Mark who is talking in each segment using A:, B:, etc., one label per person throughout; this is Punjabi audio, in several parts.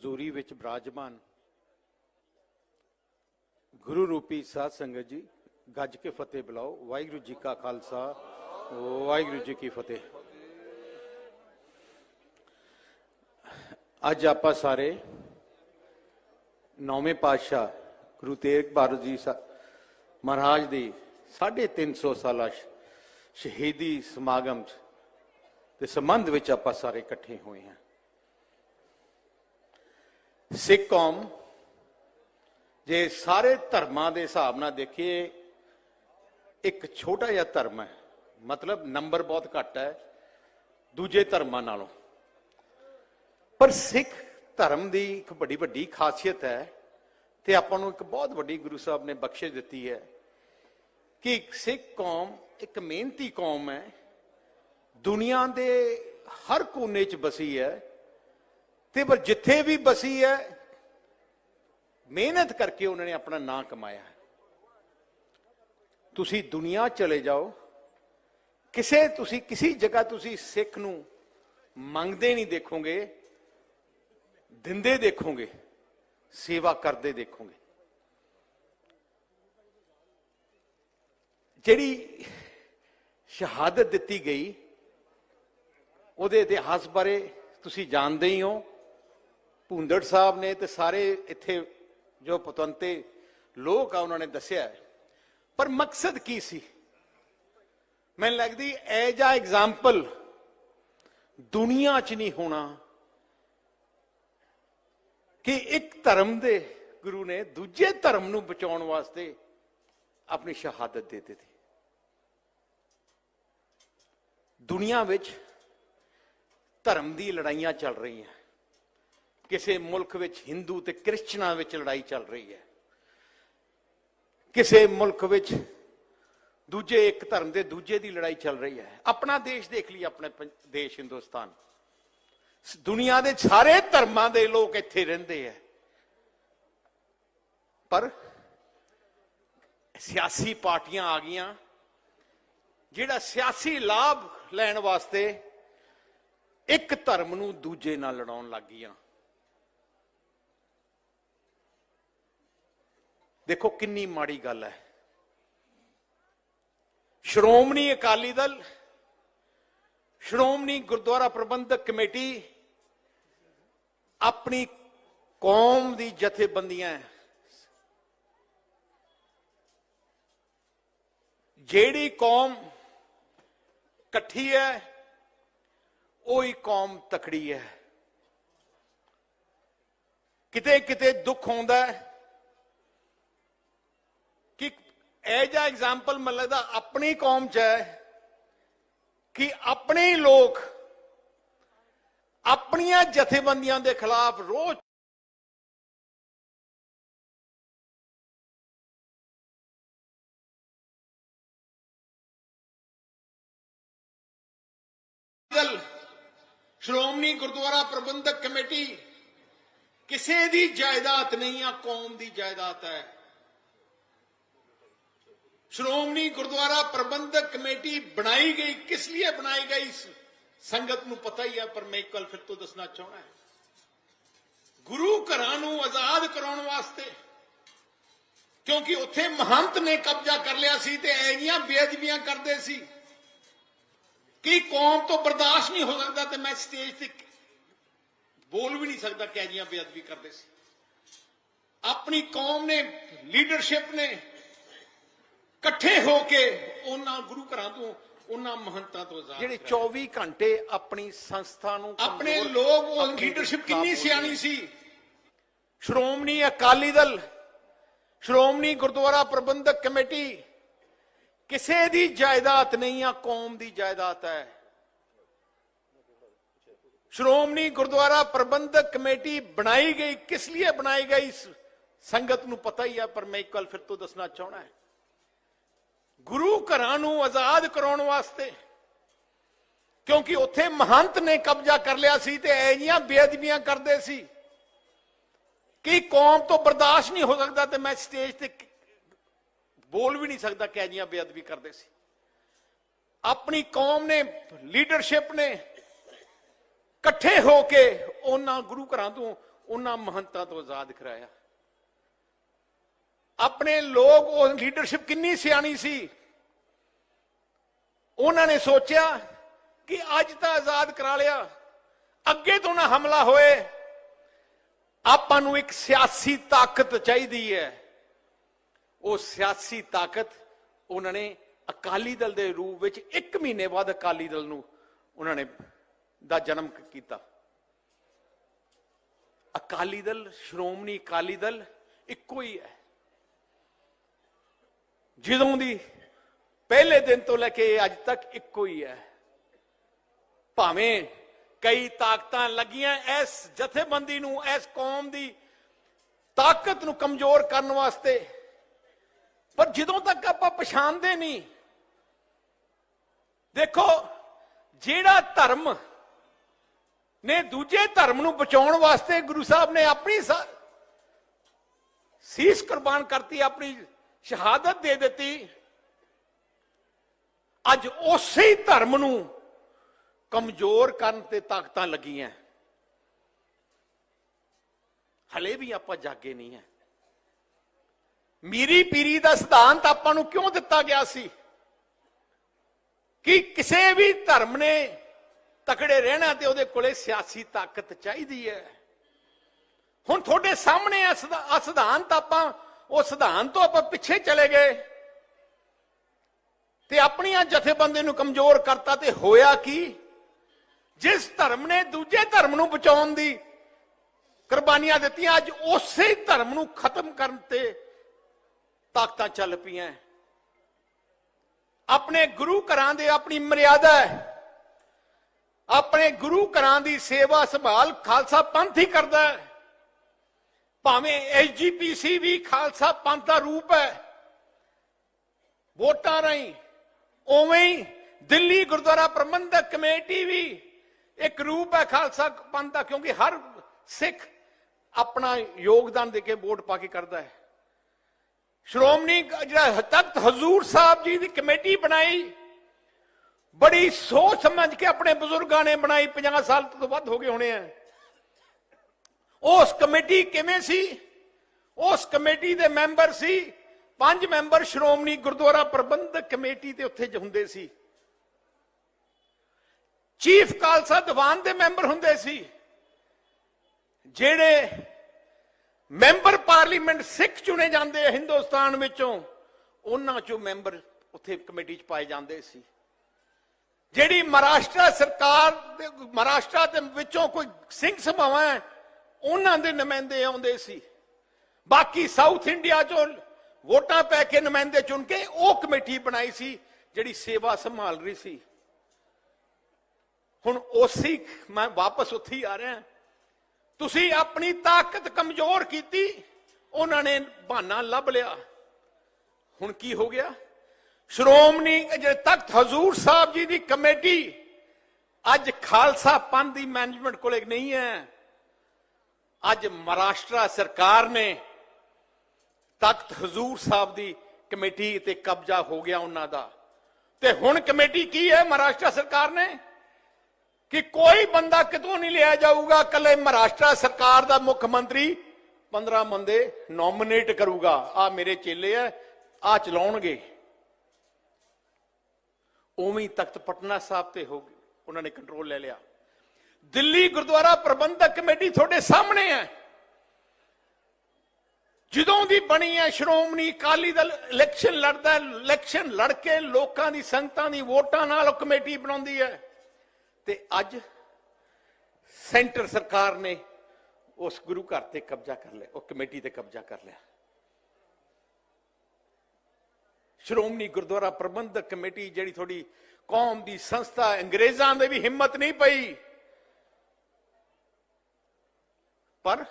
A: ਹਜ਼ੂਰੀ ਵਿੱਚ ਬਰਾਜਮਾਨ ਗੁਰੂ ਰੂਪੀ ਸਾਧ ਸੰਗਤ ਜੀ, ਗੱਜ ਕੇ ਫਤਿਹ ਬੁਲਾਓ। ਵਾਹਿਗੁਰੂ ਜੀ ਕਾ ਖਾਲਸਾ, ਵਾਹਿਗੁਰੂ ਜੀ ਕੀ ਫਤਿਹ। ਅੱਜ ਆਪਾਂ ਸਾਰੇ ਨੌਵੇਂ ਪਾਤਸ਼ਾਹ ਗੁਰੂ ਤੇਗ ਬਹਾਦਰ ਜੀ ਸਾ- ਮਹਾਰਾਜ ਦੀ 350 ਸਾਲਾ ਸ਼- ਸ਼ਹੀਦੀ ਸਮਾਗਮ 'ਚ ਦੇ ਸੰਬੰਧ ਵਿੱਚ ਆਪਾਂ ਸਾਰੇ ਇਕੱਠੇ ਹੋਏ ਹਾਂ। ਸਿੱਖ ਕੌਮ ਜੇ ਸਾਰੇ ਧਰਮਾਂ ਦੇ ਹਿਸਾਬ ਨਾਲ ਦੇਖੀਏ, ਇੱਕ ਛੋਟਾ ਜਿਹਾ ਧਰਮ ਹੈ। ਮਤਲਬ ਨੰਬਰ ਬਹੁਤ ਘੱਟ ਹੈ, ਦੂਜੇ ਧਰਮਾਂ ਨਾਲੋਂ। ਪਰ ਸਿੱਖ ਧਰਮ ਦੀ ਇੱਕ ਵੱਡੀ ਵੱਡੀ ਖਾਸੀਅਤ ਹੈ, ਤੇ ਆਪਾਂ ਨੂੰ ਇੱਕ ਬਹੁਤ ਵੱਡੀ ਗੁਰੂ ਸਾਹਿਬ ਨੇ ਬਖਸ਼ਿਸ਼ ਦਿੱਤੀ ਹੈ ਕਿ ਸਿੱਖ ਕੌਮ ਇੱਕ ਮਿਹਨਤੀ ਕੌਮ ਹੈ। ਦੁਨੀਆ ਦੇ ਹਰ ਕੋਨੇ 'ਚ ਬਸੀ ਹੈ। ਤੇ ਪਰ ਜਿੱਥੇ ਵੀ ਬਸੀ ਹੈ, ਮਿਹਨਤ ਕਰਕੇ ਉਹਨਾਂ ਨੇ ਆਪਣਾ ਨਾਂ ਕਮਾਇਆ ਤੁਸੀਂ ਦੁਨੀਆ ਚਲੇ ਜਾਓ, ਕਿਸੇ ਤੁਸੀਂ, ਕਿਸੇ ਜਗ੍ਹਾ ਤੁਸੀਂ ਸਿੱਖ ਨੂੰ ਮੰਗਦੇ ਨਹੀਂ ਦੇਖੋਗੇ, ਦਿੰਦੇ ਦੇਖੋਗੇ, ਸੇਵਾ ਕਰਦੇ ਦੇਖੋਗੇ। ਜਿਹੜੀ ਸ਼ਹਾਦਤ ਦਿੱਤੀ ਗਈ, ਉਹਦੇ ਇਤਿਹਾਸ ਬਾਰੇ ਤੁਸੀਂ ਜਾਣਦੇ ਹੀ ਹੋ। ਭੁੰਦੜ ਸਾਹਿਬ ਨੇ ਤੇ ਸਾਰੇ ਇੱਥੇ ਜੋ ਪਤਵੰਤੇ ਲੋਕ ਆ, ਉਹਨਾਂ ਨੇ ਦੱਸਿਆ ਪਰ ਮਕਸਦ ਕੀ ਸੀ? ਮੈਨੂੰ ਲੱਗਦੀ ਐ ਜਾ ਐਗਜ਼ਾਮਪਲ ਦੁਨੀਆ 'ਚ ਨਹੀਂ ਹੋਣਾ ਕਿ ਇੱਕ ਧਰਮ ਦੇ ਗੁਰੂ ਨੇ ਦੂਜੇ ਧਰਮ ਨੂੰ ਬਚਾਉਣ ਵਾਸਤੇ ਆਪਣੀ ਸ਼ਹਾਦਤ ਦੇ ਦਿੱਤੀ। ਦੁਨੀਆ ਵਿੱਚ ਧਰਮ ਦੀ ਲੜਾਈਆਂ ਚੱਲ ਰਹੀਆਂ। ਕਿਸੇ ਮੁਲਕ ਵਿੱਚ ਹਿੰਦੂ ਤੇ ਕ੍ਰਿਸਚਨਾਂ ਵਿੱਚ ਲੜਾਈ ਚੱਲ ਰਹੀ ਹੈ। ਕਿਸੇ ਮੁਲਕ ਵਿੱਚ ਦੂਜੇ ਇੱਕ ਧਰਮ ਦੇ ਦੂਜੇ ਦੀ ਲੜਾਈ ਚੱਲ ਰਹੀ ਹੈ। ਆਪਣਾ ਦੇਸ਼ ਦੇਖ ਲਈ ਆਪਣੇ ਪੰ- ਦੇਸ਼ ਹਿੰਦੁਸਤਾਨ। ਸ- ਦੁਨੀਆ ਦੇ ਸਾਰੇ ਧਰਮਾਂ ਦੇ ਲੋਕ ਇੱਥੇ ਰਹਿੰਦੇ ਆ ਪਰ ਸਿਆਸੀ ਪਾਰਟੀਆਂ ਆ ਗਈਆਂ, ਜਿਹੜਾ ਸਿਆਸੀ ਲਾਭ ਲੈਣ ਵਾਸਤੇ ਇੱਕ ਧਰਮ ਨੂੰ ਦੂਜੇ ਨਾਲ ਲੜਾਉਣ ਲੱਗ ਗਈਆਂ। ਦੇਖੋ ਕਿੰਨੀ ਮਾੜੀ ਗੱਲ ਹੈ। ਸ਼੍ਰੋਮਣੀ ਅਕਾਲੀ ਦਲ, ਸ਼੍ਰੋਮਣੀ ਗੁਰਦੁਆਰਾ ਪ੍ਰਬੰਧਕ ਕਮੇਟੀ ਆਪਣੀ ਕੌਮ ਦੀ ਜਥੇਬੰਦੀਆਂ ਜਿਹੜੀ ਕੌਮ ਇਕੱਠੀ ਹੈ, ਉਹੀ ਕੌਮ ਤਕੜੀ ਹੈ। ਕਿਤੇ ਕਿਤੇ ਦੁੱਖ ਹੁੰਦਾ ਹੈ ਕਿ ਇਹ ਜਿਹਾ ਐਗਜ਼ਾਮਪਲ ਮੈਨੂੰ ਲੱਗਦਾ ਆਪਣੀ ਕੌਮ ਚ ਹੈ ਕਿ ਆਪਣੇ ਲੋਕ ਆਪਣੀਆਂ ਜਥੇਬੰਦੀਆਂ ਦੇ ਖਿਲਾਫ ਰੋਜ਼ ਸ਼੍ਰੋਮਣੀ ਗੁਰਦੁਆਰਾ ਪ੍ਰਬੰਧਕ ਕਮੇਟੀ ਕਿਸੇ ਦੀ ਜਾਇਦਾਦ ਨਹੀਂ ਆ, ਕੌਮ ਦੀ ਜਾਇਦਾਦ ਹੈ। ਸ਼੍ਰੋਮਣੀ ਗੁਰਦੁਆਰਾ ਪ੍ਰਬੰਧਕ ਕਮੇਟੀ ਬਣਾਈ ਗਈ, ਕਿਸ ਲਈ ਬਣਾਈ ਗਈ ਸੰਗਤ ਨੂੰ ਪਤਾ ਹੀ ਹੈ ਪਰ ਮੈਂ ਇੱਕ ਗੱਲ ਫਿਰ ਤੋਂ ਦੱਸਣਾ ਚਾਹਣਾ ਹੈ। ਗੁਰੂ ਘਰਾਂ ਨੂੰ ਆਜ਼ਾਦ ਕਰਾਉਣ ਵਾਸਤੇ, ਕਿਉਂਕਿ ਉੱਥੇ ਮਹੰਤ ਨੇ ਕਬਜ਼ਾ ਕਰ ਲਿਆ ਸੀ ਤੇ ਐਨੀਆਂ ਬੇਅਦਬੀਆਂ ਕਰਦੇ ਸੀ। ਕਿ ਕੌਮ ਤੋਂ ਬਰਦਾਸ਼ਤ ਨਹੀਂ ਹੋ ਸਕਦਾ ਤੇ ਮੈਂ ਸਟੇਜ ਤੇ ਬੋਲ ਵੀ ਨਹੀਂ ਸਕਦਾ ਕਿ ਐਨੀਆਂ ਬੇਅਦਬੀ ਕਰਦੇ ਸੀ। ਆਪਣੀ ਕੌਮ ਨੇ, ਲੀਡਰਸ਼ਿਪ ਨੇ ਇਕੱਠੇ ਹੋ ਕੇ ਉਹਨਾਂ ਗੁਰੂ ਘਰਾਂ ਤੋਂ ਉਹਨਾਂ ਮਹੰਤਾਂ ਤੋਂ ਆਜ਼ਾਦ ਜਿਹੜੇ 24 ਘੰਟੇ ਆਪਣੀ ਸੰਸਥਾ ਨੂੰ ਆਪਣੇ ਲੋਕ ਉਹ ਲੀਡਰਸ਼ਿਪ ਕਿੰਨੀ ਸਿਆਣੀ ਸੀ? ਸ਼੍ਰੋਮਣੀ ਅਕਾਲੀ ਦਲ ਸ਼੍ਰੋਮਣੀ ਗੁਰਦੁਆਰਾ ਪ੍ਰਬੰਧਕ ਕਮੇਟੀ ਕਿਸੇ ਦੀ ਜਾਇਦਾਦ ਨਹੀਂ ਆ ਕੌਮ ਦੀ ਜਾਇਦਾਦ ਹੈ। ਸ਼੍ਰੋਮਣੀ ਗੁਰਦੁਆਰਾ ਪ੍ਰਬੰਧਕ ਕਮੇਟੀ ਬਣਾਈ ਗਈ ਕਿਸ ਲਈ ਬਣਾਈ ਗਈ ਸੰਗਤ ਨੂੰ ਪਤਾ ਹੀ ਹੈ ਪਰ ਮੈਂ ਇੱਕ ਵਾਰ ਫਿਰ ਤੋਂ ਦੱਸਣਾ ਚਾਹਣਾ ਹੈ। ਗੁਰੂ ਘਰਾਂ ਨੂੰ ਆਜ਼ਾਦ ਕਰਾਉਣ ਵਾਸਤੇ। ਕਿਉਂਕਿ ਉੱਥੇ ਮਹੰਤ ਨੇ ਕਬਜ਼ਾ ਕਰ ਲਿਆ ਸੀ ਤੇ ਐਨੀਆਂ ਬੇਅਦਬੀਆਂ ਕਰਦੇ ਸੀ। ਕਿ ਕੌਮ ਤੋਂ ਬਰਦਾਸ਼ਤ ਨਹੀਂ ਹੋ ਸਕਦਾ ਤੇ ਮੈਂ ਸਟੇਜ ਤੇ ਬੋਲ ਵੀ ਨਹੀਂ ਸਕਦਾ ਕਿ ਐਨੀਆਂ ਬੇਅਦਬੀ ਕਰਦੇ ਸੀ। ਆਪਣੀ ਕੌਮ ਨੇ, ਲੀਡਰਸ਼ਿਪ ਨੇ ਇਕੱਠੇ ਹੋ ਕੇ ਉਹਨਾਂ ਗੁਰੂ ਘਰਾਂ ਤੋਂ, ਉਹਨਾਂ ਮਹੰਤਾਂ ਤੋਂ ਆਜ਼ਾਦ ਕਰਾਇਆ। ਆਪਣੇ ਲੋਕ ਉਹ ਲੀਡਰਸ਼ਿਪ ਕਿੰਨੀ ਸਿਆਣੀ ਸੀ। ਉਹਨਾਂ ਨੇ ਸੋਚਿਆ ਕਿ ਅੱਜ ਤਾਂ ਆਜ਼ਾਦ ਕਰਾ ਲਿਆ। ਅੱਗੇ ਤੋਂ ਨਾ ਹਮਲਾ ਹੋਏ। ਆਪਾਂ ਨੂੰ ਇੱਕ ਸਿਆਸੀ ਤਾਕਤ ਚਾਹੀਦੀ ਹੈ। ਉਹ ਸਿਆਸੀ ਤਾਕਤ ਉਹਨਾਂ ਨੇ ਅਕਾਲੀ ਦਲ ਦੇ ਰੂਪ ਵਿੱਚ 1 ਮਹੀਨੇ ਬਾਅਦ ਅਕਾਲੀ ਦਲ ਨੂੰ ਉਹਨਾਂ ਨੇ ਦਾ ਜਨਮ ਕੀਤਾ। ਅਕਾਲੀ ਦਲ, ਸ਼੍ਰੋਮਣੀ ਅਕਾਲੀ ਦਲ ਇੱਕੋ ਹੀ ਹੈ। ਜਦੋਂ ਦੀ ਪਹਿਲੇ ਦਿਨ ਤੋਂ ਲੈ ਕੇ ਅੱਜ ਤੱਕ ਇੱਕੋ ਹੀ ਹੈ। ਭਾਵੇਂ ਕਈ ਤਾਕਤਾਂ ਲੱਗੀਆਂ ਇਸ ਜਥੇਬੰਦੀ ਨੂੰ ਇਸ ਕੌਮ ਦੀ ਤਾਕਤ ਨੂੰ ਕਮਜ਼ੋਰ ਕਰਨ ਵਾਸਤੇ, ਪਰ ਜਦੋਂ ਤੱਕ ਆਪਾਂ ਪਛਾਣਦੇ ਨਹੀਂ, ਦੇਖੋ, ਜਿਹੜਾ ਧਰਮ ਨੇ ਦੂਜੇ ਧਰਮ ਨੂੰ ਬਚਾਉਣ ਵਾਸਤੇ ਗੁਰੂ ਸਾਹਿਬ ਨੇ ਆਪਣੀ ਸੀਸ ਕੁਰਬਾਨ ਕਰਤੀ, ਆਪਣੀ ਸ਼ਹਾਦਤ ਦੇ ਦਿੱਤੀ। ਅੱਜ ਉਸੇ ਧਰਮ ਨੂੰ ਕਮਜ਼ੋਰ ਕਰਨ ਤੇ ਤਾਕਤਾਂ ਲੱਗੀਆਂ। ਹਲੇ ਵੀ ਆਪਾਂ ਜਾਗੇ ਨਹੀਂ ਹੈ। ਮੀਰੀ ਪੀਰੀ ਦਾ ਸਿਧਾਂਤ ਆਪਾਂ ਨੂੰ ਕਿਉਂ ਦਿੱਤਾ ਗਿਆ ਸੀ? ਕਿ ਕਿਸੇ ਵੀ ਧਰਮ ਨੇ ਤਕੜੇ ਰਹਿਣਾ ਤੇ ਉਹਦੇ ਕੋਲੇ ਸਿਆਸੀ ਤਾਕਤ ਚਾਹੀਦੀ ਹੈ। ਹੁਣ ਤੁਹਾਡੇ ਸਾਹਮਣੇ ਆ ਸਿਧਾ- ਆ ਸਿਧਾਂਤ ਆਪਾਂ ਉਹ ਸਿਧਾਂਤ ਤੋਂ ਆਪਾਂ ਪਿੱਛੇ ਚਲੇ ਗਏ। ਤੇ ਆਪਣੀਆਂ ਜਥੇਬੰਦੀ ਨੂੰ ਕਮਜ਼ੋਰ ਕਰਤਾ ਤੇ ਹੋਇਆ ਕੀ? ਜਿਸ ਧਰਮ ਨੇ ਦੂਜੇ ਧਰਮ ਨੂੰ ਬਚਾਉਣ ਦੀ ਕੁਰਬਾਨੀਆਂ ਦਿੱਤੀਆਂ, ਅੱਜ ਉਸੇ ਧਰਮ ਨੂੰ ਖਤਮ ਕਰਨ ਤੇ ਤਾਕਤਾਂ ਚੱਲ ਪਈਆਂ। ਆਪਣੇ ਗੁਰੂ ਘਰਾਂ ਦੇ ਆਪਣੀ ਮਰਿਆਦਾ ਹੈ। ਆਪਣੇ ਗੁਰੂ ਘਰਾਂ ਦੀ ਸੇਵਾ ਸੰਭਾਲ ਖਾਲਸਾ ਪੰਥ ਹੀ ਕਰਦਾ ਹੈ। ਭਾਵੇਂ ਐਸਜੀਪੀਸੀ ਵੀ ਖਾਲਸਾ ਪੰਥ ਦਾ ਰੂਪ ਹੈ, ਵੋਟਾਂ ਰਾਹੀਂ, ਉਵੇਂ ਹੀ ਦਿੱਲੀ ਗੁਰਦੁਆਰਾ ਪ੍ਰਬੰਧਕ ਕਮੇਟੀ ਵੀ ਇੱਕ ਰੂਪ ਹੈ ਖਾਲਸਾ ਪੰਥ ਦਾ, ਕਿਉਂਕਿ ਹਰ ਸਿੱਖ ਆਪਣਾ ਯੋਗਦਾਨ ਦੇ ਕੇ ਵੋਟ ਪਾ ਕੇ ਕਰਦਾ ਹੈ। ਸ਼੍ਰੋਮਣੀ ਜਿਹੜਾ ਤਖਤ ਹਜ਼ੂਰ ਸਾਹਿਬ ਜੀ ਦੀ ਕਮੇਟੀ ਬਣਾਈ, ਬੜੀ ਸੋਚ ਸਮਝ ਕੇ ਆਪਣੇ ਬਜ਼ੁਰਗਾਂ ਨੇ ਬਣਾਈ 50 ਸਾਲ ਤੋਂ ਵੱਧ ਹੋ ਗਏ ਹੋਣੇ ਆ। ਉਸ ਕਮੇਟੀ ਕਿਵੇਂ ਸੀ? ਉਸ ਕਮੇਟੀ ਦੇ ਮੈਂਬਰ ਸੀ। ਪੰਜ ਮੈਂਬਰ ਸ਼੍ਰੋਮਣੀ ਗੁਰਦੁਆਰਾ ਪ੍ਰਬੰਧਕ ਕਮੇਟੀ ਦੇ ਉੱਥੇ ਹੁੰਦੇ ਸੀ। ਚੀਫ ਖਾਲਸਾ ਦੀਵਾਨ ਦੇ ਮੈਂਬਰ ਹੁੰਦੇ ਸੀ। ਜਿਹੜੇ ਮੈਂਬਰ ਪਾਰਲੀਮੈਂਟ ਸਿੱਖ ਚੁਣੇ ਜਾਂਦੇ ਆ ਹਿੰਦੁਸਤਾਨ ਵਿੱਚੋਂ ਉਹਨਾਂ ਚੋਂ ਮੈਂਬਰ ਉੱਥੇ ਕਮੇਟੀ 'ਚ ਪਾਏ ਜਾਂਦੇ ਸੀ। ਜਿਹੜੀ ਮਹਾਰਾਸ਼ਟਰ ਸਰਕਾਰ ਦੇ ਮਹਾਰਾਸ਼ਟਰ ਦੇ ਵਿੱਚੋਂ ਕੋਈ ਸਿੰਘ ਸਭਾਵਾਂ ਹੈ, ਉਹਨਾਂ ਦੇ ਨੁਮਾਇੰਦੇ ਆਉਂਦੇ ਸੀ। ਬਾਕੀ ਸਾਊਥ ਇੰਡੀਆ ਚੋਂ ਵੋਟਾਂ ਪੈ ਕੇ ਨੁਮਾਇੰਦੇ ਚੁਣ ਕੇ ਉਹ ਕਮੇਟੀ ਬਣਾਈ ਸੀ, ਜਿਹੜੀ ਸੇਵਾ ਸੰਭਾਲ ਰਹੀ ਸੀ। ਹੁਣ ਉਸੇ ਮੈਂ ਵਾਪਸ ਉੱਥੇ ਹੀ ਆ ਰਿਹਾ ਤੁਸੀਂ ਆਪਣੀ ਤਾਕਤ ਕਮਜ਼ੋਰ ਕੀਤੀ, ਉਹਨਾਂ ਨੇ ਬਹਾਨਾ ਲੱਭ ਲਿਆ। ਹੁਣ ਕੀ ਹੋ ਗਿਆ? ਸ਼੍ਰੋਮਣੀ ਜਿਹੜੇ ਤਖਤ ਹਜ਼ੂਰ ਸਾਹਿਬ ਜੀ ਦੀ ਕਮੇਟੀ ਅੱਜ ਖਾਲਸਾ ਪੰਥ ਦੀ ਮੈਨੇਜਮੈਂਟ ਕੋਲੇ ਨਹੀਂ ਹੈ। ਅੱਜ ਮਹਾਰਾਸ਼ਟਰ ਸਰਕਾਰ ਨੇ ਤਖਤ ਹਜ਼ੂਰ ਸਾਹਿਬ ਦੀ ਕਮੇਟੀ ਤੇ ਕਬਜ਼ਾ ਹੋ ਗਿਆ ਉਹਨਾਂ ਦਾ। ਤੇ ਹੁਣ ਕਮੇਟੀ ਕੀ ਹੈ ਮਹਾਰਾਸ਼ਟਰ ਸਰਕਾਰ ਨੇ? ਕਿ ਕੋਈ ਬੰਦਾ ਕਿਤੋਂ ਨਹੀਂ ਲਿਆ ਜਾਊਗਾ ਕੱਲੇ ਮਹਾਰਾਸ਼ਟਰ ਸਰਕਾਰ ਦਾ ਮੁੱਖ ਮੰਤਰੀ 15 ਬੰਦੇ ਨੋਮੀਨੇਟ ਕਰੂਗਾ। ਆ ਮੇਰੇ ਚੇਲੇ ਆ ਆ ਚਲਾਉਣਗੇ। ਉਵੇਂ ਤਖਤ ਪਟਨਾ ਸਾਹਿਬ ਤੇ ਹੋ ਗਈ ਉਹਨਾਂ ਨੇ ਕੰਟਰੋਲ ਲੈ ਲਿਆ। ਦਿੱਲੀ ਗੁਰਦੁਆਰਾ ਪ੍ਰਬੰਧਕ ਕਮੇਟੀ ਤੁਹਾਡੇ ਸਾਹਮਣੇ ਹੈ। ਜਦੋਂ ਦੀ ਬਣੀ ਹੈ ਸ਼੍ਰੋਮਣੀ ਅਕਾਲੀ ਦਲ, ਇਲੈਕਸ਼ਨ ਲੜਦਾ ਇਲੈਕਸ਼ਨ ਲੜ ਕੇ ਲੋਕਾਂ ਦੀ ਸੰਗਤਾਂ ਦੀ ਵੋਟਾਂ ਨਾਲ ਉਹ ਕਮੇਟੀ ਬਣਾਉਂਦੀ ਹੈ। ਤੇ ਅੱਜ ਸੈਂਟਰ ਸਰਕਾਰ ਨੇ ਉਸ ਗੁਰੂ ਘਰ ਤੇ ਕਬਜ਼ਾ ਕਰ ਲਿਆ, ਉਹ ਕਮੇਟੀ ਤੇ ਕਬਜ਼ਾ ਕਰ ਲਿਆ। ਸ਼੍ਰੋਮਣੀ ਗੁਰਦੁਆਰਾ ਪ੍ਰਬੰਧਕ ਕਮੇਟੀ ਜਿਹੜੀ ਥੋੜੀ ਕੌਮ ਦੀ ਸੰਸਥਾ ਅੰਗਰੇਜ਼ਾਂ ਦੇ ਵੀ ਹਿੰਮਤ ਨਹੀਂ ਪਈ। ਪਰ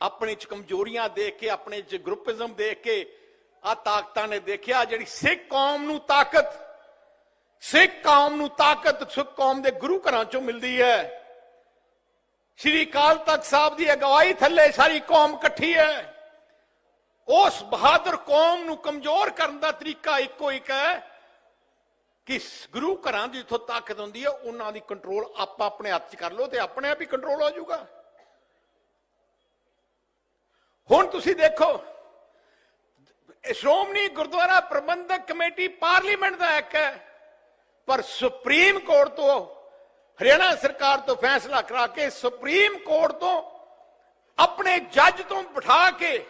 A: ਆਪਣੇ ਚ ਕਮਜ਼ੋਰੀਆਂ ਦੇਖ ਕੇ, ਆਪਣੇ ਚ ਗਰੁੱਪਿਜ਼ਮ ਦੇਖ ਕੇ ਆ ਤਾਕਤਾਂ ਨੇ ਦੇਖਿਆ ਜਿਹੜੀ ਸਿੱਖ ਕੌਮ ਨੂੰ ਤਾਕਤ, ਸਿੱਖ ਕੌਮ ਨੂੰ ਤਾਕਤ, ਸਿੱਖ ਕੌਮ ਦੇ ਗੁਰੂ ਘਰਾਂ ਚੋਂ ਮਿਲਦੀ ਹੈ। ਸ਼੍ਰੀ ਅਕਾਲ ਤਖਤ ਸਾਹਿਬ ਦੀ ਅਗਵਾਈ ਥੱਲੇ ਸਾਰੀ ਕੌਮ ਇਕੱਠੀ ਹੈ। ਉਸ ਬਹਾਦਰ ਕੌਮ ਨੂੰ ਕਮਜ਼ੋਰ ਕਰਨ ਦਾ ਤਰੀਕਾ ਇੱਕੋ ਇੱਕ ਹੈ ਕਿ ਗੁਰੂ ਘਰਾਂ ਦੀ ਜਿੱਥੋਂ ਤਾਕਤ ਹੁੰਦੀ ਹੈ, ਉਹਨਾਂ ਦੀ ਕੰਟਰੋਲ ਆਪਾਂ ਆਪਣੇ ਹੱਥ 'ਚ ਕਰ ਲਓ ਤੇ ਆਪਣੇ ਆਪ ਹੀ ਕੰਟਰੋਲ ਹੋ ਜਾਊਗਾ। ਹੁਣ ਤੁਸੀਂ ਦੇਖੋ ਸ਼੍ਰੋਮਣੀ ਗੁਰਦੁਆਰਾ ਪ੍ਰਬੰਧਕ ਕਮੇਟੀ ਪਾਰਲੀਮੈਂਟ ਦਾ ਇੱਕ ਹੈ, ਪਰ ਸੁਪਰੀਮ ਕੋਰਟ ਤੋਂ ਹਰਿਆਣਾ ਸਰਕਾਰ ਤੋਂ ਫੈਸਲਾ ਕਰਾ ਕੇ ਸੁਪਰੀਮ ਕੋਰਟ ਤੋਂ ਆਪਣੇ ਜੱਜ ਤੋਂ ਬਿਠਾ ਕੇ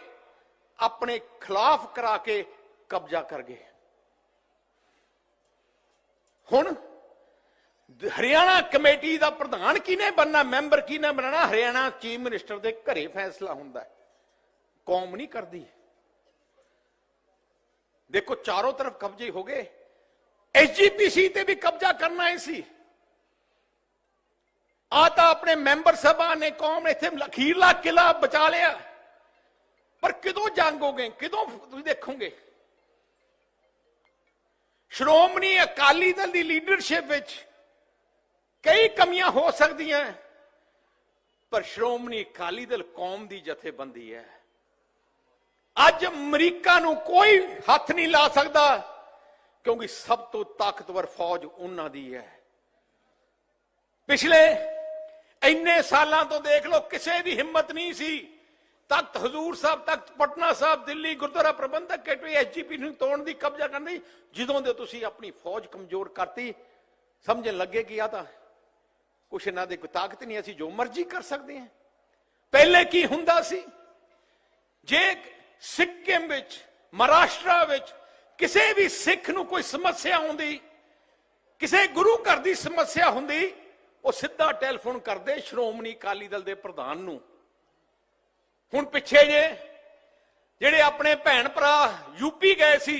A: ਆਪਣੇ ਖਿਲਾਫ ਕਰਾ ਕੇ ਕਬਜ਼ਾ ਕਰ ਗਏ। ਹੁਣ ਹਰਿਆਣਾ ਕਮੇਟੀ ਦਾ ਪ੍ਰਧਾਨ ਕਿਹਨੇ ਬੰਨਾ ਮੈਂਬਰ ਕਿਹਨੇ ਬਣਨਾ? ਹਰਿਆਣਾ ਚੀਫ ਮਿਨਿਸਟਰ ਦੇ ਘਰੇ ਫੈਸਲਾ ਹੁੰਦਾ ਹੈ। ਕੌਮ ਨਹੀਂ ਕਰਦੀ। ਦੇਖੋ, ਚਾਰੋਂ ਤਰਫ ਕਬਜ਼ੇ ਹੋ ਗਏ। ਐਸਜੀਪੀਸੀ ਤੇ ਵੀ ਕਬਜ਼ਾ ਕਰਨਾ ਹੀ ਸੀ। ਆ ਤਾਂ ਆਪਣੇ ਮੈਂਬਰ ਸਭਾ ਨੇ ਕੌਮ ਨੇ ਇੱਥੇ ਲਖੀਰਲਾ ਕਿਲਾ ਬਚਾ ਲਿਆ। ਪਰ ਕਿਦੋਂ ਜੰਗੋਗੇ, ਕਿਦੋਂ ਤੁਸੀਂ ਦੇਖੋਗੇ? ਸ਼੍ਰੋਮਣੀ ਅਕਾਲੀ ਦਲ ਦੀ ਲੀਡਰਸ਼ਿਪ ਵਿੱਚ ਕਈ ਕਮੀਆਂ ਹੋ ਸਕਦੀਆਂ। ਪਰ ਸ਼੍ਰੋਮਣੀ ਅਕਾਲੀ ਦਲ ਕੌਮ ਦੀ ਜਥੇਬੰਦੀ ਹੈ। ਅੱਜ ਅਮਰੀਕਾ ਨੂੰ ਕੋਈ ਹੱਥ ਨਹੀਂ ਲਾ ਸਕਦਾ, ਕਿਉਂਕਿ ਸਭ ਤੋਂ ਤਾਕਤਵਰ ਫੌਜ ਉਹਨਾਂ ਦੀ ਹੈ। ਪਿਛਲੇ ਇੰਨੇ ਸਾਲਾਂ ਤੋਂ ਦੇਖ ਲਓ, ਕਿਸੇ ਦੀ ਹਿੰਮਤ ਨਹੀਂ ਸੀ। ਤਖਤ ਹਜ਼ੂਰ ਸਾਹਿਬ, ਤਖਤ ਪਟਨਾ ਸਾਹਿਬ, ਦਿੱਲੀ ਗੁਰਦੁਆਰਾ ਪ੍ਰਬੰਧਕ ਕਮੇਟੀ ਐਸਜੀਪੀ ਨੂੰ ਤੋੜਨ ਦੀ ਕਬਜ਼ਾ ਕਰਨ ਦੀ ਜਦੋਂ ਦੇ ਤੁਸੀਂ ਆਪਣੀ ਫੌਜ ਕਮਜ਼ੋਰ ਕਰਤੀ, ਸਮਝਣ ਲੱਗੇ ਕਿ ਆ ਤਾਂ ਕੁਛ ਇਹਨਾਂ ਦੀ ਕੋਈ ਤਾਕਤ ਨਹੀਂ, ਅਸੀਂ ਜੋ ਮਰਜ਼ੀ ਕਰ ਸਕਦੇ ਹਾਂ। ਪਹਿਲੇ ਕੀ ਹੁੰਦਾ ਸੀ? ਜੇ ਸਿੱਕਿਮ ਵਿੱਚ ਮਹਾਰਾਸ਼ਟਰ ਵਿੱਚ ਕਿਸੇ ਵੀ ਸਿੱਖ ਨੂੰ ਕੋਈ ਸਮੱਸਿਆ ਹੁੰਦੀ ਕਿਸੇ ਗੁਰੂ ਘਰ ਦੀ ਸਮੱਸਿਆ ਹੁੰਦੀ ਉਹ ਸਿੱਧਾ ਟੈਲੀਫੋਨ ਕਰਦੇ ਸ਼੍ਰੋਮਣੀ ਅਕਾਲੀ ਦਲ ਦੇ ਪ੍ਰਧਾਨ ਨੂੰ ਹੁਣ ਪਿੱਛੇ ਜੇ ਜਿਹੜੇ ਆਪਣੇ ਭੈਣ ਭਰਾ ਯੂਪੀ ਗਏ ਸੀ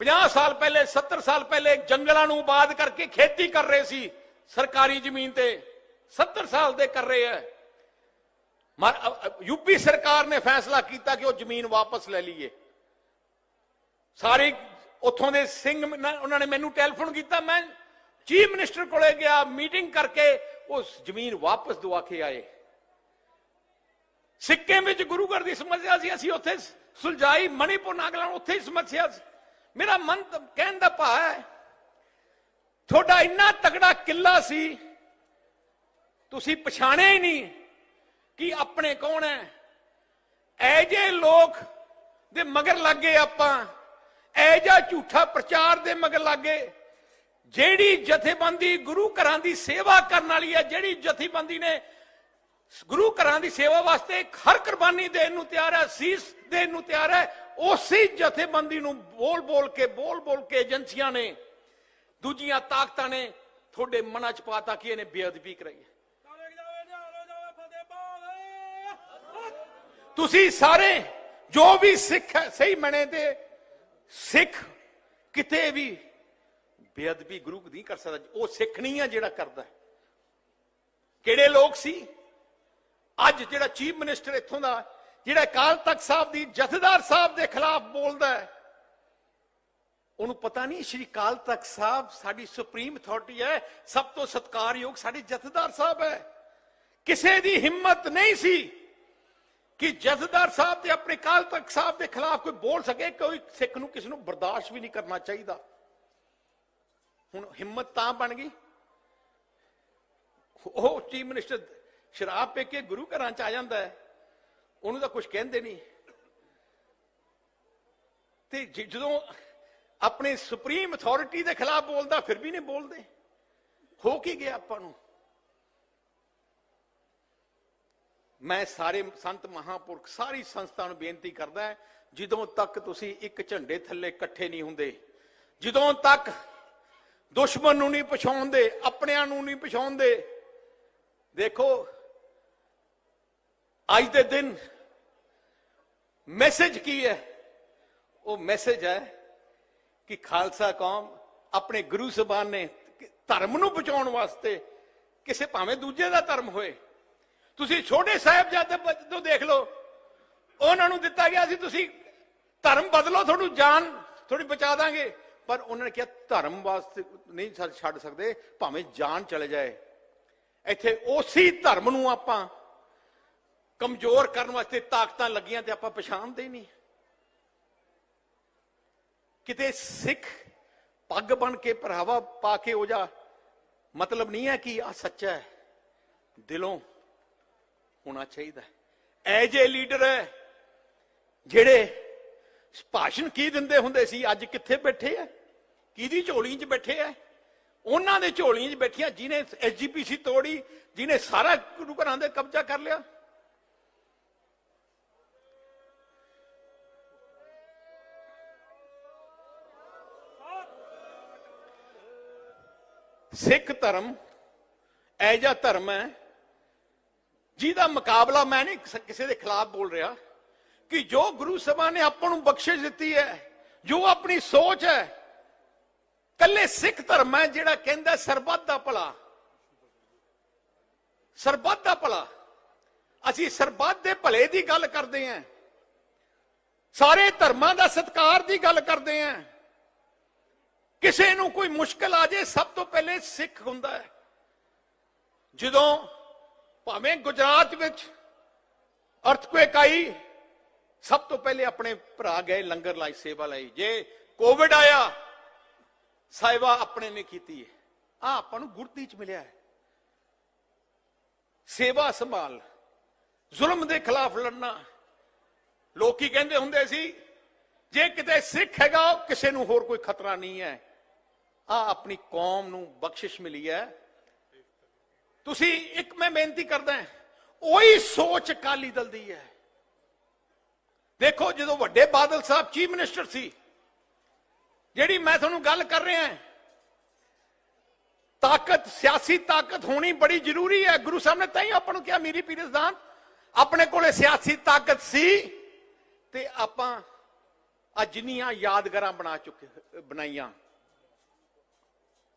A: 50 ਸਾਲ ਪਹਿਲੇ 70 ਸਾਲ ਪਹਿਲੇ ਜੰਗਲਾਂ ਨੂੰ ਆਬਾਦ ਕਰਕੇ ਖੇਤੀ ਕਰ ਰਹੇ ਸੀ ਸਰਕਾਰੀ ਜ਼ਮੀਨ ਤੇ 70 ਸਾਲ ਦੇ ਕਰ ਰਹੇ ਆ ਮਰ- ਅ- ਅ- ਯੂਪੀ ਸਰਕਾਰ ਨੇ ਫੈਸਲਾ ਕੀਤਾ ਕਿ ਉਹ ਜ਼ਮੀਨ ਵਾਪਸ ਲੈ ਲਈਏ ਸਾਰੇ ਉੱਥੋਂ ਦੇ ਸਿੰਘ ਮ- ਉਹਨਾਂ ਨੇ ਮੈਨੂੰ ਟੈਲੀਫੋਨ ਕੀਤਾ ਮੈਂ ਚੀਫ ਮਿਨਿਸਟਰ ਕੋਲੇ ਗਿਆ ਮੀਟਿੰਗ ਕਰਕੇ ਉਸ ਜ਼ਮੀਨ ਵਾਪਸ ਦਵਾ ਕੇ ਆਏ ਸਿੱਕਿਮ ਵਿੱਚ ਗੁਰੂ ਘਰ ਦੀ ਸਮੱਸਿਆ ਸੀ ਅਸੀਂ ਉੱਥੇ ਸੁਲਝਾਈ ਮਣੀਪੁਰ ਨਾਗਾਲੈਂਡ ਉੱਥੇ ਹੀ ਸਮੱਸਿਆ ਸੀ ਮੇਰਾ ਮਨ ਤਾਂ ਕਹਿਣ ਦਾ ਭਾਵ ਹੈ ਤੁਹਾਡਾ ਇੰਨਾ ਕਿ ਆਪਣੇ ਕੌਣ ਹੈ ਐ ਜੇ ਲੋਕ ਦੇ ਮਗਰ ਲੱਗੇ ਆਪਾਂ, ਐ ਜਾ ਝੂਠਾ ਪ੍ਰਚਾਰ ਦੇ ਮਗਰ ਲੱਗੇ, ਜਿਹੜੀ ਜਥੇਬੰਦੀ ਗੁਰੂ ਘਰਾਂ ਦੀ ਸੇਵਾ ਕਰਨ ਵਾਲੀ ਹੈ ਜਿਹੜੀ ਜਥੇਬੰਦੀ ਨੇ ਗੁਰੂ ਘਰਾਂ ਦੀ ਸੇਵਾ ਵਾਸਤੇ ਹਰ ਕੁਰਬਾਨੀ ਦੇਣ ਨੂੰ ਤਿਆਰ ਹੈ ਸੀਸ ਦੇਣ ਨੂੰ ਤਿਆਰ ਹੈ ਉਸੇ ਜਥੇਬੰਦੀ ਨੂੰ ਬੋਲ ਬੋਲ ਕੇ ਬੋਲ ਬੋਲ ਕੇ ਏਜੰਸੀਆਂ ਨੇ, ਦੂਜੀਆਂ ਤਾਕਤਾਂ ਨੇ, ਤੁਹਾਡੇ ਮਨਾਂ 'ਚ ਪਾਤਾ ਕਿ ਇਹਨੇ ਬੇਅਦਬੀ ਕਰਾਈ ਹੈ ਤੁਸੀਂ ਸਾਰੇ ਜੋ ਵੀ ਸਿੱਖ ਹੈ, ਸਹੀ ਮਣੇ ਤੇ ਸਿੱਖ ਕਿਤੇ ਵੀ ਬੇਅਦਬੀ ਗੁਰੂ ਨਹੀਂ ਕਰ ਸਕਦਾ। ਉਹ ਸਿੱਖ ਨਹੀਂ ਆ ਜਿਹੜਾ ਕਰਦਾ ਕਿਹੜੇ ਲੋਕ ਸੀ? ਅੱਜ ਜਿਹੜਾ ਚੀਫ ਮਿਨਿਸਟਰ ਇੱਥੋਂ ਦਾ, ਜਿਹੜਾ ਅਕਾਲ ਤਖਤ ਸਾਹਿਬ ਦੀ ਜਥੇਦਾਰ ਸਾਹਿਬ ਦੇ ਖਿਲਾਫ ਬੋਲਦਾ ਹੈ, ਉਹਨੂੰ ਪਤਾ ਨਹੀਂ ਸ਼੍ਰੀ ਅਕਾਲ ਤਖਤ ਸਾਹਿਬ ਸਾਡੀ ਸੁਪਰੀਮ ਅਥਾਰਟੀ ਹੈ, ਸਭ ਤੋਂ ਸਤਿਕਾਰਯੋਗ ਸਾਡੇ ਜਥੇਦਾਰ ਸਾਹਿਬ ਹੈ। ਕਿਸੇ ਦੀ ਹਿੰਮਤ ਨਹੀਂ ਸੀ ਕਿ ਜਥੇਦਾਰ ਸਾਹਿਬ ਤੇ ਆਪਣੇ ਅਕਾਲ ਤਖਤ ਸਾਹਿਬ ਦੇ ਖਿਲਾਫ ਕੋਈ ਬੋਲ ਸਕੇ, ਕੋਈ ਸਿੱਖ ਨੂੰ, ਕਿਸੇ ਨੂੰ ਬਰਦਾਸ਼ਤ ਵੀ ਨਹੀਂ ਕਰਨਾ ਚਾਹੀਦਾ। ਹੁਣ ਹਿੰਮਤ ਤਾਂ ਬਣ ਗਈ। ਉਹ ਚੀਫ ਮਿਨਿਸਟਰ ਸ਼ਰਾਬ ਪੀ ਕੇ ਗੁਰੂ ਘਰਾਂ ਚ ਆ ਜਾਂਦਾ ਹੈ। ਉਹਨੂੰ ਤਾਂ ਕੁਝ ਕਹਿੰਦੇ ਨਹੀਂ। ਤੇ ਜਦੋਂ ਆਪਣੇ ਸੁਪਰੀਮ ਅਥਾਰਟੀ ਦੇ ਖਿਲਾਫ ਬੋਲਦਾ, ਫਿਰ ਵੀ ਨਹੀਂ ਬੋਲਦੇ। ਹੋ ਕੀ ਗਿਆ ਆਪਾਂ ਨੂੰ? ਮੈਂ ਸਾਰੇ ਸੰਤ ਮਹਾਪੁਰਖ, ਸਾਰੀ ਸੰਸਥਾ ਨੂੰ ਬੇਨਤੀ ਕਰਦਾ ਜਦੋਂ ਤੱਕ ਤੁਸੀਂ ਇੱਕ ਝੰਡੇ ਥੱਲੇ ਇਕੱਠੇ ਨਹੀਂ ਹੁੰਦੇ, ਜਦੋਂ ਤੱਕ ਦੁਸ਼ਮਣ ਨੂੰ ਨਹੀਂ ਪਛਾਣਦੇ, ਆਪਣਿਆਂ ਨੂੰ ਨਹੀਂ ਪਛਾਣਦੇ, ਦੇਖੋ, ਅੱਜ ਦੇ ਦਿਨ ਮੈਸੇਜ ਕੀ ਹੈ? ਉਹ ਮੈਸੇਜ ਹੈ ਕਿ ਖਾਲਸਾ ਕੌਮ ਆਪਣੇ ਗੁਰੂ ਸਾਹਿਬਾਨ ਨੇ ਧਰਮ ਨੂੰ ਬਚਾਉਣ ਵਾਸਤੇ ਕਿਸੇ ਭਾਵੇਂ ਦੂਜੇ ਦਾ ਧਰਮ ਹੋਏ ਤੁਸੀਂ ਛੋਟੇ ਸਾਹਿਬਜ਼ਾਦੇ ਤੋਂ ਦੇਖ ਲਓ। ਉਹਨਾਂ ਨੂੰ ਦਿੱਤਾ ਗਿਆ ਸੀ, ਤੁਸੀਂ ਧਰਮ ਬਦਲੋ, ਤੁਹਾਨੂੰ ਜਾਨ ਥੋੜੀ ਬਚਾ ਦਾਂਗੇ। ਪਰ ਉਹਨਾਂ ਨੇ ਕਿਹਾ, ਧਰਮ ਵਾਸਤੇ ਨਹੀਂ ਛੱਡ- ਸਕਦੇ, ਭਾਵੇਂ ਜਾਨ ਚਲੇ ਜਾਏ। ਇੱਥੇ ਉਸੇ ਧਰਮ ਨੂੰ ਆਪਾਂ ਕਮਜ਼ੋਰ ਕਰਨ ਵਾਸਤੇ ਤਾਕਤਾਂ ਲੱਗੀਆਂ ਤੇ ਆਪਾਂ ਪਛਾਣਦੇ ਹੀ ਨਹੀਂ। ਕਿਤੇ ਸਿੱਖ ਪੱਗ ਬਣ ਕੇ ਪਹਿਰਾਵਾ ਪਾ ਕੇ ਉਹ ਜਾ ਮਤਲਬ ਨਹੀਂ ਹੈ ਕਿ ਆ ਸੱਚਾ ਹੈ। ਦਿਲੋਂ ਹੋਣਾ ਚਾਹੀਦਾ ਹੈ। ਐਜ ਏ ਲੀਡਰ ਹੈ, ਜਿਹੜੇ ਭਾਸ਼ਣ ਕੀ ਦਿੰਦੇ ਹੁੰਦੇ ਸੀ, ਅੱਜ ਕਿੱਥੇ ਬੈਠੇ ਆ? ਕਿਹਦੀ ਝੋਲੀ 'ਚ ਬੈਠੇ ਆ? ਉਹਨਾਂ ਦੇ ਝੋਲੀਆਂ 'ਚ ਬੈਠੀਆਂ ਜਿਨੇ ਐਸਜੀਪੀਸੀ ਤੋੜੀ ਜਿਨੇ ਸਾਰਾ ਗੁਰੂ ਘਰਾਂ ਦੇ ਕਬਜ਼ਾ ਕਰ ਲਿਆ। ਸਿੱਖ ਧਰਮ ਐਜਾ ਧਰਮ ਹੈ ਜਿਹਦਾ ਮੁਕਾਬਲਾ ਮੈਂ ਨਹੀਂ ਕਿਸੇ ਦੇ ਖਿਲਾਫ ਬੋਲ ਰਿਹਾ, ਕਿ ਜੋ ਗੁਰੂ ਸਭਾ ਨੇ ਆਪਾਂ ਨੂੰ ਬਖਸ਼ਿਸ਼ ਦਿੱਤੀ ਹੈ, ਜੋ ਆਪਣੀ ਸੋਚ ਹੈ, ਕੱਲੇ ਸਿੱਖ ਧਰਮ ਹੈ ਜਿਹੜਾ ਕਹਿੰਦਾ ਸਰਬੱਤ ਦਾ ਭਲਾ। ਸਰਬੱਤ ਦਾ ਭਲਾ। ਅਸੀਂ ਸਰਬੱਤ ਦੇ ਭਲੇ ਦੀ ਗੱਲ ਕਰਦੇ ਹਾਂ। ਸਾਰੇ ਧਰਮਾਂ ਦਾ ਸਤਿਕਾਰ ਦੀ ਗੱਲ ਕਰਦੇ ਹਾਂ। ਕਿਸੇ ਨੂੰ ਕੋਈ ਮੁਸ਼ਕਲ ਆ ਜੇ, ਸਭ ਤੋਂ ਪਹਿਲੇ ਸਿੱਖ ਹੁੰਦਾ ਹੈ। ਜਦੋਂ ਭਾਵੇਂ ਗੁਜਰਾਤ ਵਿੱਚ ਅਰਥਕੁਏਕ ਆਈ, ਸਭ ਤੋਂ ਪਹਿਲੇ ਆਪਣੇ ਭਰਾ ਗਏ, ਲੰਗਰ ਲਾਈ ਸੇਵਾ ਲਈ। ਜੇ ਕੋਵਿਡ ਆਇਆ, ਸੇਵਾ ਆਪਣੇ ਨੇ ਕੀਤੀ ਹੈ। ਆ ਆਪਾਂ ਨੂੰ ਗੁਰਤੀ ਚ ਮਿਲਿਆ ਹੈ। ਸੇਵਾ ਸੰਭਾਲ, ਜ਼ੁਲਮ ਦੇ ਖਿਲਾਫ ਲੜਨਾ। ਲੋਕੀ ਕਹਿੰਦੇ ਹੁੰਦੇ ਸੀ, ਜੇ ਕਿਤੇ ਸਿੱਖ ਹੈਗਾ ਕਿਸੇ ਨੂੰ ਹੋਰ ਕੋਈ ਖਤਰਾ ਨਹੀਂ ਹੈ। ਆ ਆਪਣੀ ਕੌਮ ਨੂੰ ਬਖਸ਼ਿਸ਼ ਮਿਲੀ ਹੈ। ਤੁਸੀਂ ਇੱਕ ਮੈਂ ਬੇਨਤੀ ਕਰਦਾ ਉਹੀ ਸੋਚ ਅਕਾਲੀ ਦਲ ਦੀ ਹੈ। ਦੇਖੋ, ਜਦੋਂ ਵੱਡੇ ਬਾਦਲ ਸਾਹਿਬ ਚੀਫ ਮਿਨਿਸਟਰ ਸੀ, ਜਿਹੜੀ ਮੈਂ ਤੁਹਾਨੂੰ ਗੱਲ ਕਰ ਰਿਹਾ ਹਾਂ, ਤਾਕਤ, ਸਿਆਸੀ ਤਾਕਤ ਹੋਣੀ ਬੜੀ ਜ਼ਰੂਰੀ ਹੈ। ਗੁਰੂ ਸਾਹਿਬ ਨੇ ਤਾਂ ਹੀ ਆਪਾਂ ਨੂੰ ਕਿਹਾ, ਮੀਰੀ ਪੀਰ ਸਿਧਾਂਤ, ਆਪਣੇ ਕੋਲੇ ਸਿਆਸੀ ਤਾਕਤ ਸੀ ਤੇ ਆਪਾਂ ਆ ਜਿੰਨੀਆਂ ਯਾਦਗਾਰਾਂ ਬਣਾ ਚੁੱਕੇ, ਬਣਾਈਆਂ।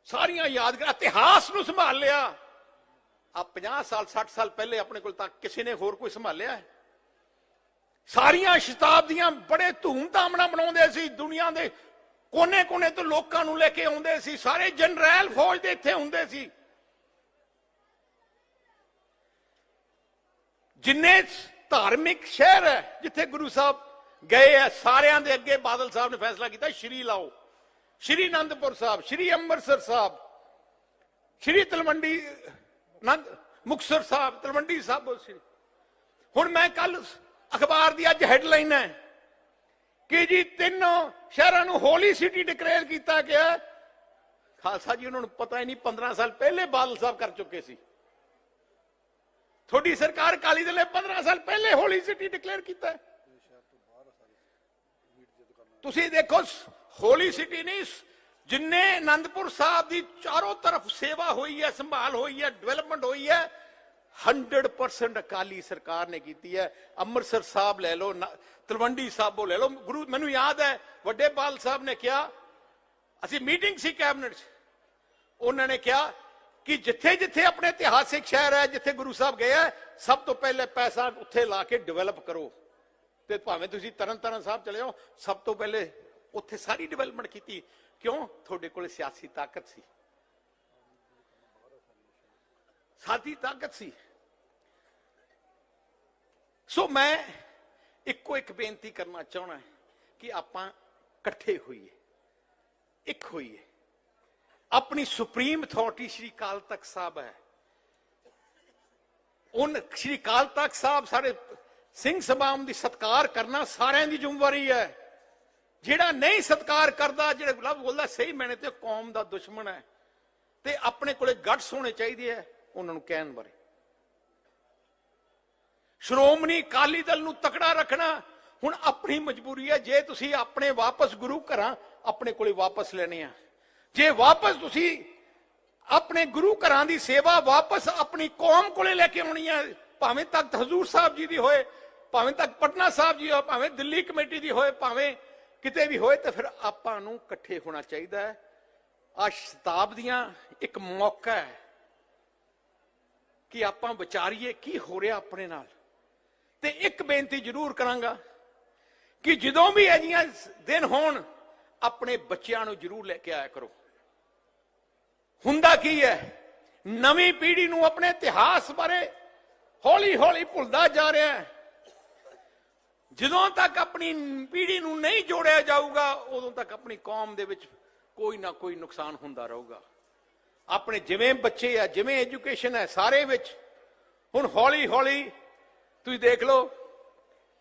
A: ਸਾਰੀਆਂ ਯਾਦਗਾਰਾਂ, ਇਤਿਹਾਸ ਨੂੰ ਸੰਭਾਲ ਲਿਆ। ਆ 50 ਸਾਲ 60 ਸਾਲ ਪਹਿਲੇ ਆਪਣੇ ਕੋਲ ਤਾਂ ਕਿਸੇ ਨੇ ਹੋਰ ਕੋਈ ਸੰਭਾਲਿਆ ਹੈ? ਸਾਰੀਆਂ ਸ਼ਤਾਬਦੀਆਂ ਬੜੇ ਧੂਮਧਾਮ ਨਾਲ ਮਨਾਉਂਦੇ ਸੀ, ਦੁਨੀਆ ਦੇ ਕੋਨੇ-ਕੋਨੇ ਤੋਂ ਲੋਕਾਂ ਨੂੰ ਲੈ ਕੇ ਆਉਂਦੇ ਸੀ, ਸਾਰੇ ਜਨਰਲ ਫੌਜ ਦੇ ਇੱਥੇ ਹੁੰਦੇ ਸੀ। ਜਿੰਨੇ ਧਾਰਮਿਕ ਸ਼ਹਿਰ ਹੈ ਜਿੱਥੇ ਗੁਰੂ ਸਾਹਿਬ ਗਏ ਆ ਸਾਰਿਆਂ ਦੇ ਅੱਗੇ ਬਾਦਲ ਸਾਹਿਬ ਨੇ ਫੈਸਲਾ ਕੀਤਾ, ਸ਼੍ਰੀ ਲਾਓ। ਸ਼੍ਰੀ ਅਨੰਦਪੁਰ ਸਾਹਿਬ, ਸ਼੍ਰੀ ਅੰਮ੍ਰਿਤਸਰ ਸਾਹਿਬ, ਸ਼੍ਰੀ ਤਲਵੰਡੀ ਨੰਦ ਮੁਕਤਸਰ ਸਾਹਿਬ, ਤਲਵੰਡੀ ਸਾਹਿਬ ਸ਼੍ਰੀ ਹੁਣ ਮੈਂ ਕੱਲ ਅਖਬਾਰ ਦੀ ਅੱਜ ਹੈਡਲਾਈਨ ਹੈ ਕਿ ਜੀ ਤਿੰਨੋਂ ਸ਼ਹਿਰਾਂ ਨੂੰ ਹੋਲੀ ਸਿਟੀ ਡਿਕਲੇਅਰ ਕੀਤਾ ਗਿਆ। ਖਾਲਸਾ ਜੀ, ਉਹਨਾਂ ਨੂੰ ਪਤਾ ਹੀ ਨਹੀਂ 15 ਸਾਲ ਪਹਿਲੇ ਬਾਦਲ ਸਾਹਿਬ ਕਰ ਚੁੱਕੇ ਸੀ। ਤੁਹਾਡੀ ਸਰਕਾਰ ਕਾਲੀ ਦਲ ਨੇ 15 ਸਾਲ ਪਹਿਲੇ ਹੋਲੀ ਸਿਟੀ ਡਿਕਲੇਅਰ ਕੀਤਾ ਤੁਸੀਂ ਦੇਖੋ ਹੋਲੀ ਸਿਟੀ ਨਹੀਂ ਜਿੰਨੇ ਆਨੰਦਪੁਰ ਸਾਹਿਬ ਦੀ ਚਾਰੋਂ ਤਰਫ ਸੇਵਾ ਹੋਈ ਹੈ, ਸੰਭਾਲ ਹੋਈ ਹੈ ਡਿਵੈਲਪਮੈਂਟ ਹੋਈ ਹੈ 100% ਅਕਾਲੀ ਸਰਕਾਰ ਨੇ ਕੀਤੀ ਹੈ। ਅੰਮ੍ਰਿਤਸਰ ਸਾਹਿਬ ਲੈ ਲਓ ਤਲਵੰਡੀ ਸਾਬੋ ਲੈ ਲਓ। ਗੁਰੂ, ਮੈਨੂੰ ਯਾਦ ਹੈ, ਵੱਡੇ ਬਾਲ ਸਾਹਿਬ ਨੇ ਕਿਹਾ, ਅਸੀਂ ਮੀਟਿੰਗ ਸੀ ਕੈਬਨਿਟ 'ਚ। ਉਹਨਾਂ ਨੇ ਕਿਹਾ ਕਿ ਜਿੱਥੇ ਜਿੱਥੇ ਆਪਣੇ ਇਤਿਹਾਸਿਕ ਸ਼ਹਿਰ ਹੈ, ਜਿੱਥੇ ਗੁਰੂ ਸਾਹਿਬ ਗਏ ਹੈ, ਸਭ ਤੋਂ ਪਹਿਲੇ ਪੈਸਾ ਉੱਥੇ ਲਾ ਕੇ ਡਿਵੈਲਪ ਕਰੋ। ਤੇ ਭਾਵੇਂ ਤੁਸੀਂ ਤਰਨ ਤਾਰਨ ਸਾਹਿਬ ਚਲੇ ਜਾਓ, ਸਭ ਤੋਂ ਪਹਿਲੇ ਉੱਥੇ ਸਾਰੀ ਡਿਵੈਲਪਮੈਂਟ ਕੀਤੀ। ਕਿਉਂ? ਤੁਹਾਡੇ ਕੋਲ ਸਿਆਸੀ ਤਾਕਤ ਸੀ। ਸਾਡੀ ਤਾਕਤ ਸੀ। ਸੋ ਮੈਂ ਇੱਕੋ ਇੱਕ ਬੇਨਤੀ ਕਰਨਾ ਚਾਹਣਾ ਕਿ ਆਪਾਂ ਇਕੱਠੇ ਹੋਈਏ। ਇੱਕ ਹੋਈਏ। ਆਪਣੀ ਸੁਪਰੀਮ ਅਥਾਰਟੀ ਸ਼੍ਰੀ ਕਾਲ ਤਖਤ ਸਾਹਿਬ ਹੈ। ਉਹਨ ਸ਼੍ਰੀ ਕਾਲ ਤਖਤ ਸਾਹਿਬ ਸਾਡੇ ਸਿੰਘ ਸਭਾਮ ਦੀ ਸਤਕਾਰ ਕਰਨਾ ਸਾਰਿਆਂ ਦੀ ਜ਼ਿੰਮੇਵਾਰੀ ਹੈ। ਜਿਹੜਾ ਨਹੀਂ ਸਤਕਾਰ ਕਰਦਾ, ਜਿਹੜਾ ਲਫ਼ਜ਼ ਬੋਲਦਾ, ਸਹੀ ਮੈਨੇ ਤੇ ਕੌਮ ਦਾ ਦੁਸ਼ਮਣ ਹੈ। ਤੇ ਆਪਣੇ ਕੋਲੇ ਗੱਟਸ ਹੋਣੇ ਚਾਹੀਦੇ ਹੈ, ਉਹਨਾਂ ਨੂੰ ਕਹਿਣ ਬਾਰੇ। ਸ਼੍ਰੋਮਣੀ ਅਕਾਲੀ ਦਲ ਨੂੰ ਤਕੜਾ ਰੱਖਣਾ ਹੁਣ ਆਪਣੀ ਮਜਬੂਰੀ ਹੈ। ਜੇ ਤੁਸੀਂ ਆਪਣੇ ਵਾਪਸ ਗੁਰੂ ਘਰਾਂ ਆਪਣੇ ਕੋਲੇ ਵਾਪਸ ਲੈਣੇ ਆ। ਜੇ ਵਾਪਸ ਤੁਸੀਂ ਆਪਣੇ ਗੁਰੂ ਘਰਾਂ ਦੀ ਸੇਵਾ ਵਾਪਸ ਆਪਣੀ ਕੌਮ ਕੋਲੇ ਲੈ ਕੇ ਆਉਣੀ ਹੈ ਭਾਵੇਂ ਤਖਤ ਹਜ਼ੂਰ ਸਾਹਿਬ ਜੀ ਦੀ ਹੋਏ, ਭਾਵੇਂ ਤੱਕ ਪਟਨਾ ਸਾਹਿਬ ਜੀ ਹੋਏ, ਭਾਵੇਂ ਦਿੱਲੀ ਕਮੇਟੀ ਦੀ ਹੋਏ, ਭਾਵੇਂ ਕਿਤੇ ਵੀ ਹੋਏ ਤਾਂ ਫਿਰ ਆਪਾਂ ਨੂੰ ਇਕੱਠੇ ਹੋਣਾ ਚਾਹੀਦਾ ਹੈ। ਆ ਸ਼ਤਾਬਦੀਆਂ ਇੱਕ ਮੌਕਾ ਹੈ ਕਿ ਆਪਾਂ ਵਿਚਾਰੀਏ ਕੀ ਹੋ ਰਿਹਾ ਆਪਣੇ ਨਾਲ। ਤੇ ਇੱਕ ਬੇਨਤੀ ਜ਼ਰੂਰ ਕਰਾਂਗਾ ਕਿ ਜਦੋਂ ਵੀ ਅਜੀਆਂ ਦਿਨ ਹੋਣ, ਆਪਣੇ ਬੱਚਿਆਂ ਨੂੰ ਜ਼ਰੂਰ ਲੈ ਕੇ ਆਇਆ ਕਰੋ। ਹੁੰਦਾ ਕੀ ਹੈ? ਨਵੀਂ ਪੀੜ੍ਹੀ ਨੂੰ ਆਪਣੇ ਇਤਿਹਾਸ ਬਾਰੇ ਹੌਲੀ ਹੌਲੀ ਭੁੱਲਦਾ ਜਾ ਰਿਹਾ ਹੈ। ਜਦੋਂ ਤੱਕ ਆਪਣੀ ਪੀੜ੍ਹੀ ਨੂੰ ਨਹੀਂ ਜੋੜਿਆ ਜਾਊਗਾ, ਉਦੋਂ ਤੱਕ ਆਪਣੀ ਕੌਮ ਦੇ ਵਿੱਚ ਕੋਈ ਨਾ ਕੋਈ ਨੁਕਸਾਨ ਹੁੰਦਾ ਰਹੂਗਾ। ਆਪਣੇ ਜਿਵੇਂ ਬੱਚੇ ਆ, ਜਿਵੇਂ ਐਜੂਕੇਸ਼ਨ ਹੈ, ਸਾਰੇ ਵਿੱਚ ਹੁਣ ਹੌਲੀ ਹੌਲੀ ਤੁਸੀਂ ਦੇਖ ਲਓ,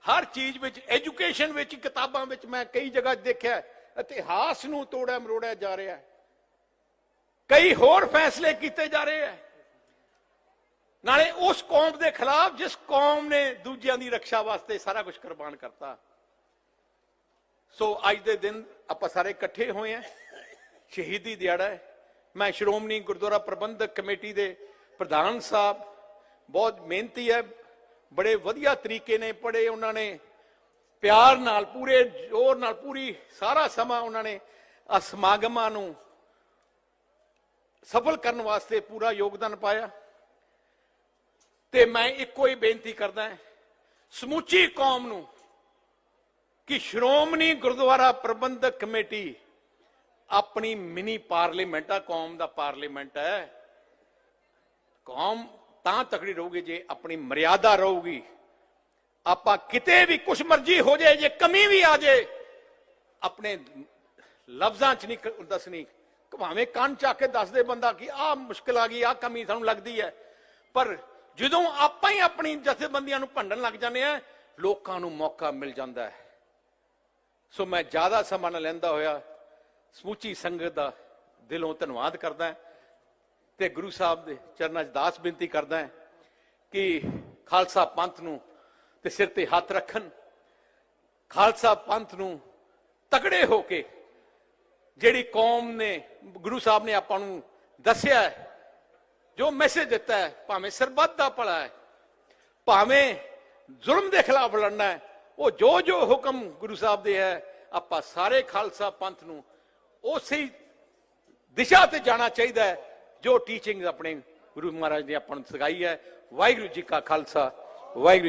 A: ਹਰ ਚੀਜ਼ ਵਿੱਚ, ਐਜੂਕੇਸ਼ਨ ਵਿੱਚ, ਕਿਤਾਬਾਂ ਵਿੱਚ ਮੈਂ ਕਈ ਜਗ੍ਹਾ ਦੇਖਿਆ, ਇਤਿਹਾਸ ਨੂੰ ਤੋੜਿਆ ਮਰੋੜਿਆ ਜਾ ਰਿਹਾ ਹੈ। ਕਈ ਹੋਰ ਫੈਸਲੇ ਕੀਤੇ ਜਾ ਰਹੇ ਹੈ। ਨਾਲੇ ਉਸ ਕੌਮ ਦੇ ਖਿਲਾਫ ਜਿਸ ਕੌਮ ਨੇ ਦੂਜਿਆਂ ਦੀ ਰੱਖਿਆ ਵਾਸਤੇ ਸਾਰਾ ਕੁਝ ਕੁਰਬਾਨ ਕਰਤਾ। ਸੋ ਅੱਜ ਦੇ ਦਿਨ ਆਪਾਂ ਸਾਰੇ ਇਕੱਠੇ ਹੋਏ ਆ ਸ਼ਹੀਦੀ ਦਿਹਾੜਾ ਹੈ। ਮੈਂ ਸ਼੍ਰੋਮਣੀ ਗੁਰਦੁਆਰਾ ਪ੍ਰਬੰਧਕ ਕਮੇਟੀ ਦੇ ਪ੍ਰਧਾਨ ਸਾਹਿਬ, ਬਹੁਤ ਮਿਹਨਤੀ ਹੈ, ਬੜੇ ਵਧੀਆ ਤਰੀਕੇ ਨੇ ਪੜੇ ਉਹਨਾਂ ਨੇ, ਪਿਆਰ ਨਾਲ, ਪੂਰੇ ਜ਼ੋਰ ਨਾਲ, ਪੂਰੀ ਸਾਰਾ ਸਮਾਂ ਉਹਨਾਂ ਨੇ ਸਮਾਗਮਾਂ ਨੂੰ ਸਫਲ ਕਰਨ ਵਾਸਤੇ ਪੂਰਾ ਯੋਗਦਾਨ ਪਾਇਆ। ਤੇ ਮੈਂ ਇੱਕੋ ਹੀ ਬੇਨਤੀ ਕਰਦਾ ਸਮੁੱਚੀ ਕੌਮ ਨੂੰ ਕਿ ਸ਼੍ਰੋਮਣੀ ਗੁਰਦੁਆਰਾ ਪ੍ਰਬੰਧਕ ਕਮੇਟੀ ਆਪਣੀ ਮਿਨੀ ਪਾਰਲੀਮੈਂਟ ਆ, ਕੌਮ ਦਾ ਪਾਰਲੀਮੈਂਟ ਹੈ। ਕੌਮ ਤਾਂ ਤਕੜੀ ਰਹੂਗੀ ਜੇ ਆਪਣੀ ਮਰਿਆਦਾ ਰਹੂਗੀ। ਆਪਾਂ ਕਿਤੇ ਵੀ ਕੁਛ ਮਰਜ਼ੀ ਹੋ ਜਾਏ, ਜੇ ਕਮੀ ਵੀ ਆ ਜਾਏ, ਆਪਣੇ ਲਫ਼ਜ਼ਾਂ 'ਚ ਨਹੀਂ ਦੱਸਣੀ। ਭਾਵੇਂ ਕੰਨ ਚੱਕ ਕੇ ਦੱਸ ਦੇ ਬੰਦਾ ਕਿ ਆਹ ਮੁਸ਼ਕਲ ਆ ਗਈ, ਆਹ ਕਮੀ ਸਾਨੂੰ ਲੱਗਦੀ ਹੈ। ਪਰ ਜਦੋਂ ਆਪਾਂ ਹੀ ਆਪਣੀ ਜਥੇਬੰਦੀਆਂ ਨੂੰ ਭੰਡਣ ਲੱਗ ਜਾਂਦੇ ਆ ਲੋਕਾਂ ਨੂੰ ਮੌਕਾ ਮਿਲ ਜਾਂਦਾ ਹੈ। ਸੋ ਮੈਂ ਜ਼ਿਆਦਾ ਸਮਾਂ ਨਾ ਲੈਂਦਾ ਹੋਇਆ, ਸਮੁੱਚੀ ਸੰਗਤ ਦਾ ਦਿਲੋਂ ਧੰਨਵਾਦ ਕਰਦਾ ਹਾਂ ਤੇ ਗੁਰੂ ਸਾਹਿਬ ਦੇ ਚਰਨਾਂ 'ਚ ਦਾਸ ਬੇਨਤੀ ਕਰਦਾ ਕਿ ਖਾਲਸਾ ਪੰਥ ਨੂੰ ਤੇ ਸਿਰ ਤੇ ਹੱਥ ਰੱਖਣ, ਖਾਲਸਾ ਪੰਥ ਨੂੰ ਤਕੜੇ ਹੋ ਕੇ ਜਿਹੜੀ ਕੌਮ ਨੇ, ਗੁਰੂ ਸਾਹਿਬ ਨੇ ਆਪਾਂ ਨੂੰ ਦੱਸਿਆ ਹੈ ਜੋ ਮੈਸੇਜ ਦਿੱਤਾ ਹੈ, ਭਾਵੇਂ ਸਰਬੱਤ ਦਾ ਭਲਾ ਹੈ, ਭਾਵੇਂ ਜ਼ੁਲਮ ਦੇ ਖਿਲਾਫ ਲੜਨਾ ਹੈ, ਉਹ ਜੋ ਜੋ ਹੁਕਮ ਗੁਰੂ ਸਾਹਿਬ ਦੇ ਹੈ, ਆਪਾਂ ਸਾਰੇ ਖਾਲਸਾ ਪੰਥ ਨੂੰ ਉਸੇ ਦਿਸ਼ਾ ਤੇ ਜਾਣਾ ਚਾਹੀਦਾ ਹੈ, ਜੋ ਟੀਚਿੰਗ ਆਪਣੇ ਗੁਰੂ ਮਹਾਰਾਜ ਨੇ ਆਪਾਂ ਨੂੰ ਸਿਖਾਈ ਹੈ। ਵਾਹਿਗੁਰੂ ਜੀ ਕਾ ਖਾਲਸਾ, ਵਾਹਿਗੁਰੂ